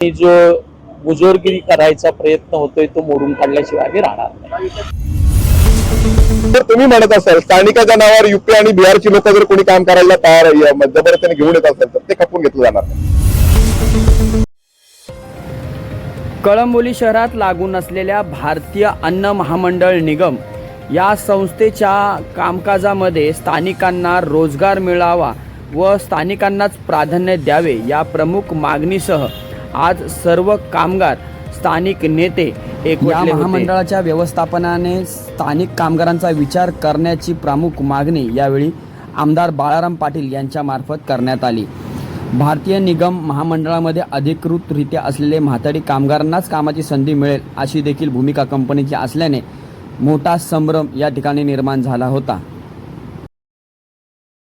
आणि जो बुजोरगिरी करायचा प्रयत्न होतोय तो मोडून काढल्याशिवाय आम्ही राहणार नाही. जर तुम्ही म्हणत असाल स्थानिकाच्या नावावर युपी आणि बिहारची लोक जर कोणी काम करायला तयार जबरदस्तीने घेऊन येत असेल तर ते खपून घेतलं जाणार नाही. कळंबोली शहरात लागून असलेल्या भारतीय अन्न महामंडळ निगम या संस्थेच्या कामकाजामध्ये स्थानिकांना रोजगार मिळावा व स्थानिकांनाच प्राधान्य द्यावे या प्रमुख मागणीसह आज सर्व कामगार स्थानिक नेते एकवटले महामंडळाच्या व्यवस्थापनाने स्थानिक कामगारांचा विचार करण्याची प्रमुख मागणी यावेळी आमदार बाळाराम पाटील यांच्या मार्फत करण्यात आली. भारतीय निगम महामंडळामध्ये अधिकृतरित्या असलेले म्हातारी कामगारांनाच कामाची संधी मिळेल अशी देखील भूमिका कंपनीची असल्याने मोठा संभ्रम या ठिकाणी निर्माण झाला होता.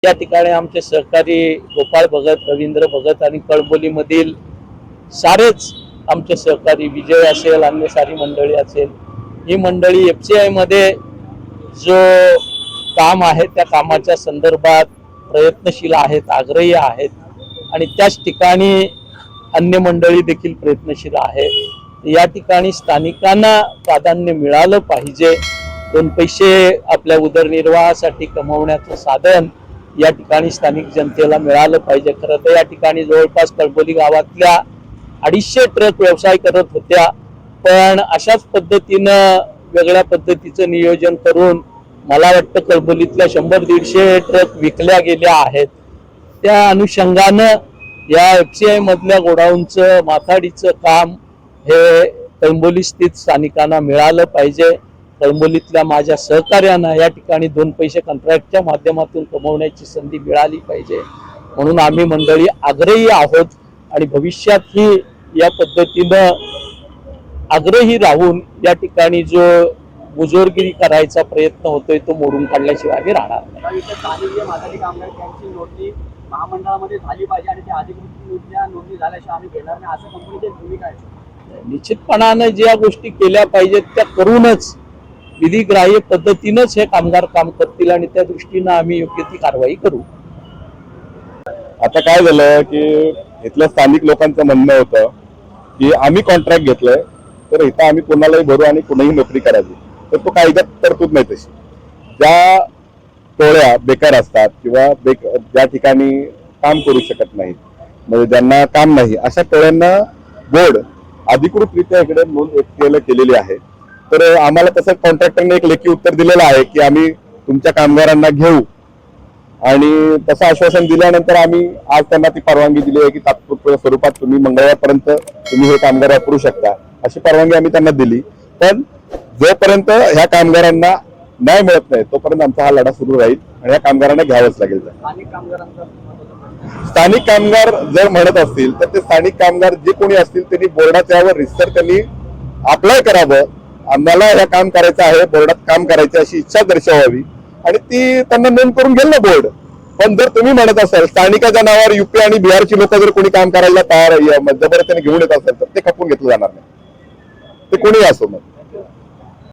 या ठिकाणी आमचे सहकारी गोपाळ भगत रवींद्र भगत आणि कळबोलीमधील सारेच आमचे सहकारी विजय असेल अन्य सारी मंडळी असेल ही मंडळी एफ सी मध्ये जो काम आहे त्या कामाच्या संदर्भात प्रयत्नशील आहेत आग्रही आहेत आणि त्याच ठिकाणी अन्य मंडळी देखील प्रयत्नशील आहेत. या ठिकाणी स्थानिकांना प्राधान्य मिळालं पाहिजे. दोन पैसे आपल्या उदरनिर्वाहासाठी कमवण्याचं साधन या ठिकाणी स्थानिक जनतेला मिळालं पाहिजे. खरं तर या ठिकाणी जवळपास कळबोली गावातल्या अडीचशे ट्रक व्यवसाय करत होत्या. पण अशाच पद्धतीनं वेगळ्या पद्धतीचं नियोजन करून मला वाटतं कळबोलीतल्या शंभर दीडशे ट्रक विकल्या गेल्या आहेत. त्या अनुषंगानं या एफ सी आय मधल्या गोडाऊनचं माथाडीचं काम हे कळंबोली स्थित स्थानिकांना मिळालं पाहिजे. कळंबोलीतल्या माझ्या सहकार्यांना या ठिकाणी दोन पैसे कॉन्ट्रॅक्टच्या माध्यमातून कमवण्याची संधी मिळाली पाहिजे. म्हणून आम्ही मंडळी आग्रही आहोत आणि भविष्यातही या पद्धतीनं आग्रही राहून या ठिकाणी जो बुजोरगिरी करायचा प्रयत्न होतोय तो मोडून काढल्याशिवाय आम्ही राहणार नाही. त्याविषयी स्थानिक जे म्हातारी कामगार त्यांची नोंदणी महामंडळामध्ये झाली पाहिजे आणि त्या अधिकृत नोंदणी झाल्याशिवाय आम्ही घेणार नाही. असं कंपनीची भूमिका आहे. निश्चितपणानं ज्या गोष्टी केल्या पाहिजेत त्या करूनच विधिग्राह्य पद्धतीनंच हे कामगार काम करतील आणि त्या दृष्टीनं आम्ही योग्य ती कारवाई करू. आता काय झालं की इथल्या स्थानिक लोकांचं म्हणणं होतं की आम्ही कॉन्ट्रॅक्ट घेतलंय तर इथं आम्ही कोणालाही भरू आणि कुणाही नोकरी करायची तर तो कायद्यात तरतूद नाही तशी. ज्या टोळ्या बेकार असतात किंवा बेक ज्या ठिकाणी काम करू शकत नाहीत म्हणजे ज्यांना काम नाही अशा टोळ्यांना बोर्ड अधिकृतरित्या इकडे नोंद केलं केलेली आहे. तर आम्हाला तसं कॉन्ट्रॅक्टरने एक लेखी उत्तर दिलेलं आहे की आम्ही तुमच्या कामगारांना घेऊ आणि तसं आश्वासन दिल्यानंतर आम्ही आज त्यांना ती परवानगी दिली आहे की तात्पुरत्या स्वरूपात तुम्ही मंगळवारपर्यंत तुम्ही हे कामगार वापरू शकता. अशी परवानगी आम्ही त्यांना दिली. पण जोपर्यंत ह्या कामगारांना न्याय मिळत नाही तोपर्यंत आमचा हा लढा सुरू राहील आणि या कामगारांना घ्यावंच लागेल. स्थानिक कामगार जर म्हणत असतील तर ते स्थानिक कामगार जे कोणी असतील त्यांनी बोर्डाच्या वर रिस्टर त्यांनी अप्लाय करावं. आम्हाला हे काम करायचं आहे बोर्डात काम करायची अशी इच्छा दर्शवावी. आणि ती त्यांना नोंद करून गेल ना बोर्ड. पण जर तुम्ही म्हणत असाल स्थानिकाच्या नावावर युपी आणि बिहारची लोक जर कोणी काम करायला तयार जबरदस्तीने घेऊन येत असेल तर ते खपून घेतलं जाणार नाही. ते कोणी असो मग.